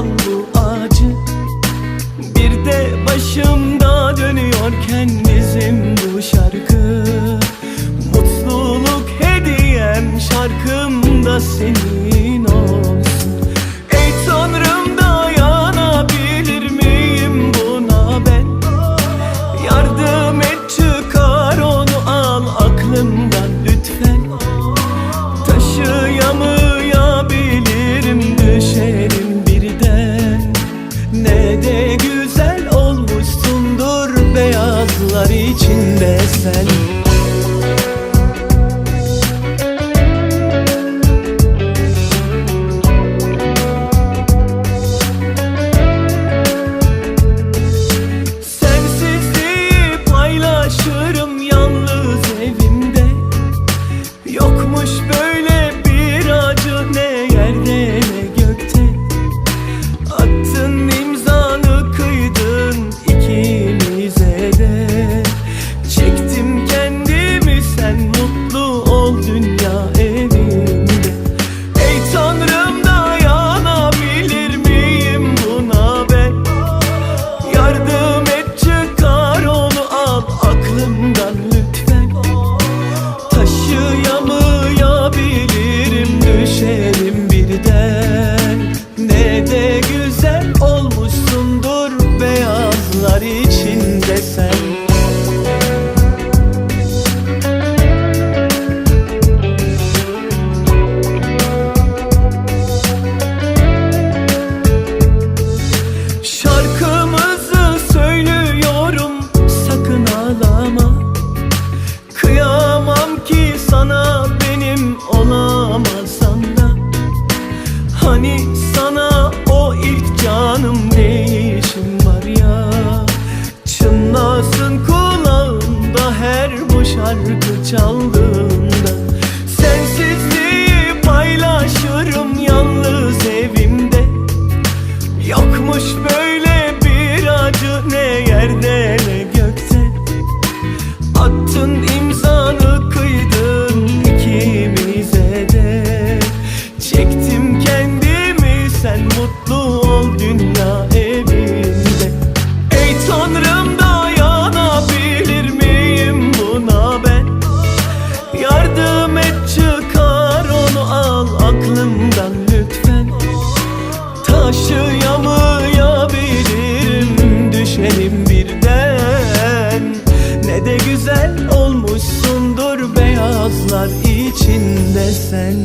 on. güzel olmuşsundur beyazlar içinde sen. sana benim olamazsan da Hani sana o ilk canım değil. Kaybolmuşsundur beyazlar içinde sen.